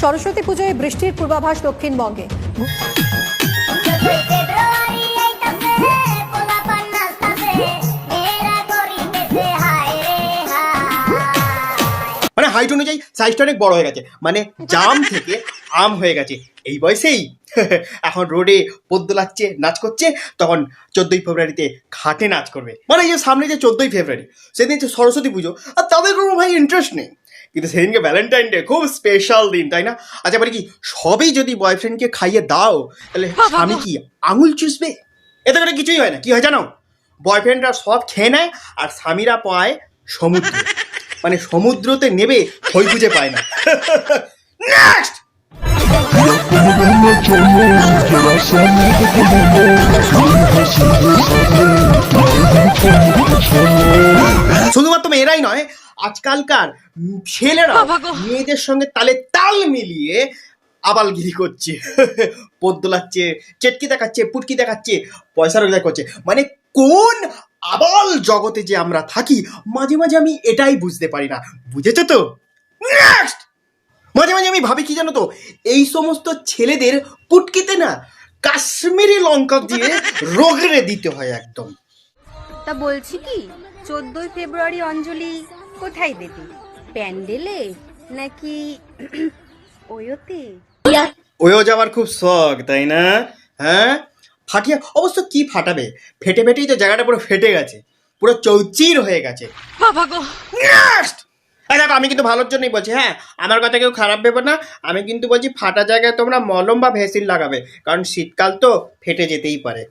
সরস্বতী পুজোয় বৃষ্টির পূর্বাভাস দক্ষিণবঙ্গে। মানে হাইট অনুযায়ী সাইজটা অনেক বড় হয়ে গেছে। মানে জাম থেকে আম হয়ে গেছে। এই বয়সেই এখন রোডে পদ্ম লাগছে নাচ করছে, তখন চোদ্দই ফেব্রুয়ারিতে খাটে নাচ করবে। মানে এই যে সামনে যে চোদ্দই ফেব্রুয়ারি, সেদিন হচ্ছে সরস্বতী পুজো, আর তাদের কোনো ভাই ইন্টারেস্ট নেই। কিন্তু সেদিনকে ভ্যালেন্টাইন ডে খুব স্পেশাল দিন তাই না? আচ্ছা মানে কি সবই যদি বয়ফ্রেন্ডকে খাইয়ে দাও তাহলে স্বামী কি আঙুল চুষবে? এতে করে কিছুই হয় না। কি হয় জানো? বয়ফ্রেন্ডরা সব খেয়ে নেয় আর স্বামীরা পায় সমুদ্র। মানে সমুদ্রতে নেবে থই খুঁজে পায় না। নেক্সট শুধুমাত্র মেয়েরাই নয় আজকালকার ছেলেরা মেয়েদের সঙ্গে তালে তাল মিলিয়ে আবালগিরি করছে। পদ্দলাচ্ছে চেটকি দেখাচ্ছে পুটকি দেখাচ্ছে পয়সা রোজগার করছে। মানে কোন আবাল জগতে যে আমরা থাকি মাঝে মাঝে আমি এটাই বুঝতে পারি না। বুঝেছ তো? নেক্সট মাঝে মাঝে আমি ভাবি কি জানো তো? এই সমস্ত ছেলেদের পুটকিতে না কাশ্মীরি লঙ্কা দিয়ে রগড়ে দিতে হয় একদম। তা বলছি কি চোদ্দই ফেব্রুয়ারি অঞ্জলি কোথায় দেবে? প্যান্ডেলে নাকি ওয়োতে? ওও যাওয়ার খুব শখ তাই না? হ্যাঁ? ফাটিয়া অবশ্য কি ফাটাবে? ফেটে ফেটেই তো জায়গাটা পুরো ফেটে গেছে। পুরো চৌচির হয়ে গেছে। Next! এই দেখো আমি কিন্তু ভালোর জন্যই বলছি হ্যাঁ আমার কথা কেউ খারাপ ভেবো না। আমি কিন্তু বলছি ফাটা জায়গায় তোমরা মলম বা ভেসিন লাগাবে কারণ শীতকাল তো ফেটে যেতেই পারে।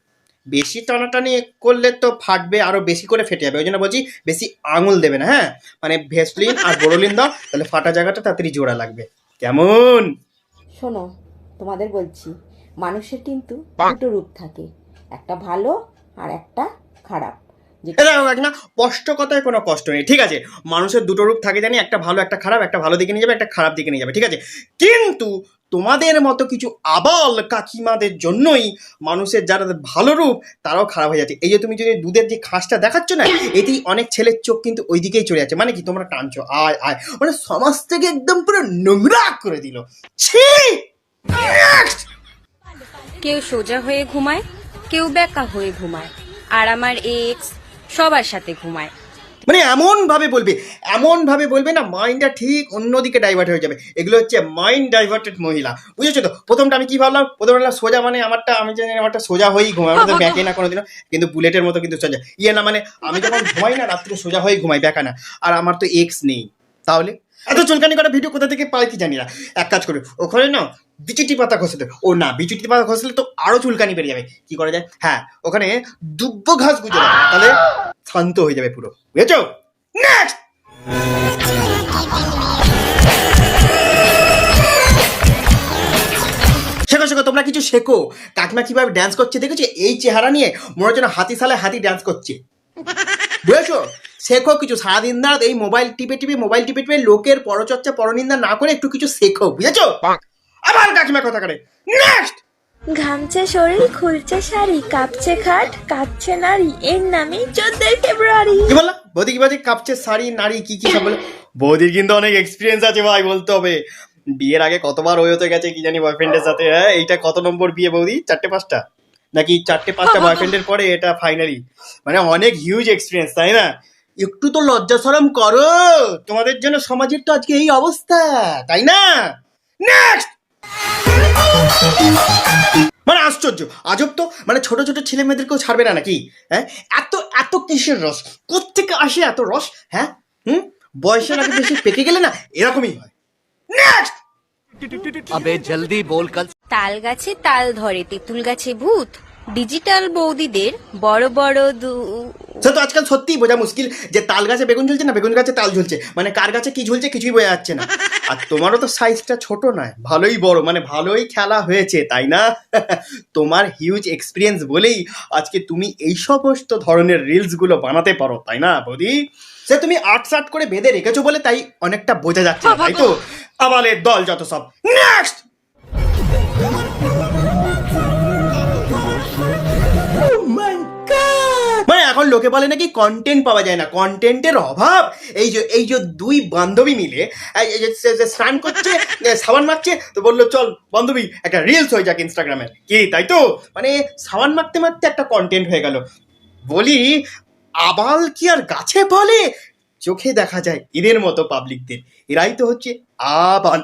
বেশি টানাটানি করলে তো ফাটবে আরও বেশি করে ফেটে যাবে। ওই জন্য বলছি বেশি আঙুল দেবে না হ্যাঁ? মানে ভেসলিন আর বোরোলিন দাও তাহলে ফাটা জায়গাটা তাড়াতাড়ি জোড়া লাগবে। কেমন? শোনো তোমাদের বলছি মানুষের কিন্তু দুটো রূপ থাকে একটা ভালো আর একটা খারাপ। যে স্পষ্ট কথায় কোনো কষ্ট নেই, ঠিক আছে? মানুষের দুটো রূপ থাকে জানি, একটা ভালো, একটা খারাপ, একটা ভালো দিকে নিয়ে যাবে, একটা খারাপ দিকে নিয়ে যাবে, ঠিক আছে? কিন্তু তোমাদের মতো কিছু আবাল কাকিমাদের জন্যই মানুষের যারা ভালো রূপ, তারাও খারাপ হয়ে যাচ্ছে। এই যে তুমি যদি দুধের যে খাসটা দেখাচ্ছ না, এতেই অনেক ছেলের চোখ কিন্তু ওই দিকেই চলে যাচ্ছে। মানে কি, তোমরা টানছো, আয় আয়। মানে সমাজ থেকে একদম পুরো নোংরা করে দিল। ছি! কেউ সোজা হয়ে ঘুমায়, কেউ বেকা হয়ে ঘুমায়। আর আমার এক্স সবার সাথে ঘুমায়। মানে এমন ভাবে বলবে এমন ভাবে বলবে না মাইন্ডটা ঠিক অন্যদিকে ডাইভার্ট হয়ে যাবে। এগুলো হচ্ছে মাইন্ড ডাইভার্টেড মহিলা। বুঝেছ তো? প্রথমটা আমি কি ভাবলাম? প্রথম ভাবলাম সোজা মানে আমারটা আমি জানি আমারটা সোজা হয়েই ঘুমাই আমাদের ব্যাকে না কোনোদিনও কিন্তু বুলেটের মতো কিন্তু সোজা। ইয়ে না মানে আমি যখন ঘুমাই না রাত্রে সোজা হয়েই ঘুমাই ব্যাকা না। আর আমার তো এক্স নেই। তাহলে? এত চুলকানি করা ভিডিও কোথা থেকে পাই কি জানি না। এক কাজ করে, ওখানে না বিচুটি পাতা ঘষে দেবে ও না, বিচুটি পাতা ঘষলে তো আরও চুলকানি বেরিয়ে যাবে। কি করা যায়? হ্যাঁ ওখানে দুব্ব ঘাস গুজে তাহলে শান্ত হয়ে যাবে পুরো। বুঝেছ? নেক্সট শেখো শেখো, তোমরা কিছু শেখো। কাকিমা কীভাবে ড্যান্স করছে? দেখেছ? এই চেহারা নিয়ে মনে হচ্ছে হাতি সালে হাতি ড্যান্স করছে। বুঝেছ? শেখো কিছু সারাদিন রাত এই মোবাইল টিপে টিপে মোবাইল টিপে টিপে লোকের পরচর্চা পরনিন্দা না করে একটু কিছু শেখো বুঝেছ? আবার কাকিমা কথা করে নেক্সট ঘামছে শরীর খুলছে শাড়ি কাঁপছে খাট কাঁপছে নারী এর নামই চোদ্দই ফেব্রুয়ারি। কি বললা? বৌদি কি বলছে? কাপছে শাড়ি নারী কি কি সব বলে? বৌদির কিন্তু অনেক এক্সপিরিয়েন্স আছে ভাই বলতে হবে। বিয়ের আগে কতবার ওই হতে গেছে কি জানি বয়ফ্রেন্ডের সাথে হ্যাঁ? এইটা কত নম্বর বিয়ে বৌদি? চারটে পাঁচটা? নাকি চারটে পাঁচটা হ্যাঁ, হ্যাঁ, হ্যাঁ। বয়ফ্রেন্ডের পরে এটা ফাইনালি মানে অনেক হিউজ এক্সপিরিয়েন্স তাই না? একটু তো লজ্জা সরম করো। তোমাদের জন্য সমাজের তো আজকে এই অবস্থা তাই না? নেক্সট মানে আশ্চর্য। আজব তো মানে ছোট ছোট ছেলে মেয়েদেরকেও ছাড়বে না নাকি? হ্যাঁ? এত এত কিসের রস? কোথেকে আসে এত রস? হ্যাঁ? হুম? বয়সের আগে বেশি পেকে গেলে না? এরকমই হয়। নেক্সট আবে জলদি বল কাল তাল গাছে তাল ধরে তেঁতুল গাছে ভূত। ডিজিটাল বৌদিদের বড় বড় দু সে তো আজকাল সত্যিই বোঝা মুশকিল যে তাল গাছে বেগুন ঝুলছে না বেগুন গাছে তাল ঝুলছে। মানে কার গাছে কি ঝুলছে কিছুই বোঝা যাচ্ছে না। আর তোমারও তো সাইজটা ছোট নয় ভালোই বড় মানে ভালোই খেলা হয়েছে তাই না? তোমার হিউজ এক্সপিরিয়েন্স বলেই আজকে তুমি এই সমস্ত ধরনের রিলসগুলো বানাতে পারো তাই না বৌদি? সে তুমি আট সাট করে বেঁধে রেখেছো বলে তাই অনেকটা বোঝা যাচ্ছে না, তাই তো? আবালের দল যত সব নেক্সট এখন এখন লোকে বলে নাকি কন্টেন্ট পাওয়া যায় না। কন্টেন্টের অভাব। এই যে এই যে দুই বান্ধবী মিলে স্নান করছে সাবান মাখছে, তো বলল, চল বান্ধবী, একটা রিলস হয়ে যাক ইনস্টাগ্রামে কি, তাই তো? মানে সাবান মাখতে মাখতে একটা কন্টেন্ট হয়ে গেল। বলি, আবাল কি আর গাছে বলে? চোখে দেখা যায় এদের মতো পাবলিকদের এরাই তো হচ্ছে আবাল।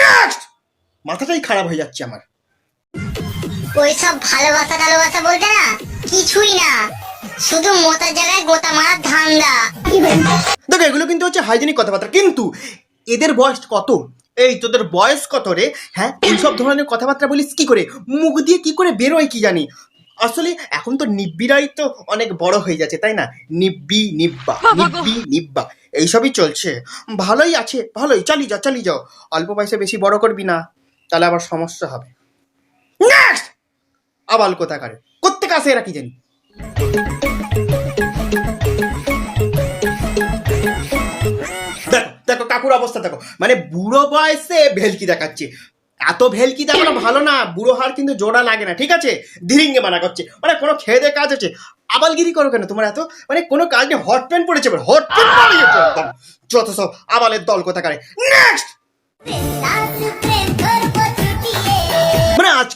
নেক্সট মাথাটাই খারাপ হয়ে যাচ্ছে আমার। ওইসব ভালোবাসা ভালোবাসা বলতে না কিছুই না। শুধু মোতার জায়গায় গোতা মারার ধান্দা। দেখো এগুলো কিন্তু হচ্ছে হাইজেনিক কথাবার্তা। কিন্তু এদের বয়স কত? এই তোদের বয়স কত রে? হ্যাঁ এইসব ধরনের কথাবার্তা বলিস কি করে? মুখ দিয়ে কি করে বেরোয় কি জানি? আসলে এখন তো নিব্বিরাই তো অনেক বড় হয়ে যাচ্ছে তাই না? নিব্বি নিব্বা নিব্বি নিব্বা। এইসবই চলছে। ভালোই আছে ভালোই। চালিয়ে যাও চালিয়ে যাও। অল্প পয়সা বেশি বড় করবি না। তাহলে আবার সমস্যা হবে। নেক্সট আবাল কোথাকারে? কোত্থেকে আসে এরা কি জানি? দেখো কাকুর অবস্থা দেখো। মানে বুড়ো বয়সে ভেলকি দেখাচ্ছে। এত ভেলকি দেখানো ভালো না, বুড়ো হার কিন্তু জোড়া লাগে না, ঠিক আছে? ধীরিঙ্গে মানা করছে। মানে কোনো খেয়ে কাজ আছে? আবালগিরি করো কেন তোমার এত? মানে কোনো কাজ নেই, হট প্যান্ট পড়েছে হট প্যান্ট পড়িয়েছে একদম। যত সব আবালের দল কোথাকারে। নেক্সট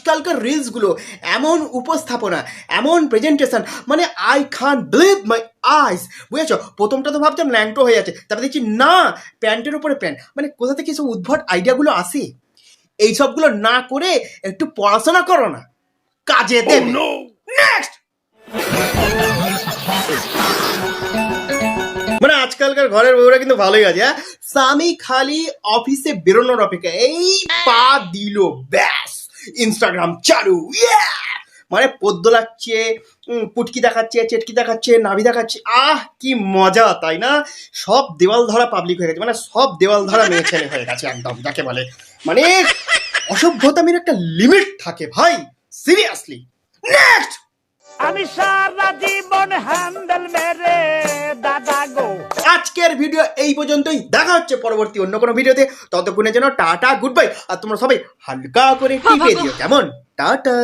আজকালকার রিলসগুলো এমন উপস্থাপনা এমন প্রেজেন্টেশন মানে আই খান বিলিভ মাই আইস বুঝেছ? প্রথমটা তো ভাবতাম ল্যাংটো হয়ে যাচ্ছে তারপর দেখছি না প্যান্টের উপরে প্যান্ট। মানে কোথা থেকে সব উদ্ভট আইডিয়াগুলো আসে? এই সবগুলো না করে একটু পড়াশোনা করো না। কাজে নেক্সট মানে আজকালকার ঘরের বউরা কিন্তু ভালোই আছে হ্যাঁ? স্বামী খালি অফিসে বেরোনোর অপেক্ষা এই পা দিল ব্যাস। ইনস্টাগ্রাম চালু! মানে পদ্ম লাগছে পুটকি দেখাচ্ছে, চেটকি দেখাচ্ছে, নাভি দেখাচ্ছে, আহ, কি মজা, তাই না? সব দেওয়াল ধরা পাবলিক হয়ে গেছে মানে সব দেওয়াল ধরা মেয়ে ছেলে হয়ে গেছে একদম, যাকে বলে। মানে অসভ্যতামের একটা লিমিট থাকে, ভাই সিরিয়াসলি নেক্সট আমি সারা জীবন হ্যান্ডেল মেরে ভিডিও এই পর্যন্তই। দেখা হচ্ছে পরবর্তী অন্য কোনো ভিডিওতে ততক্ষণের জন্য টাটা গুড বাই আর তোমরা সবাই হালকা করে টিপে দিও। কেমন টাটা।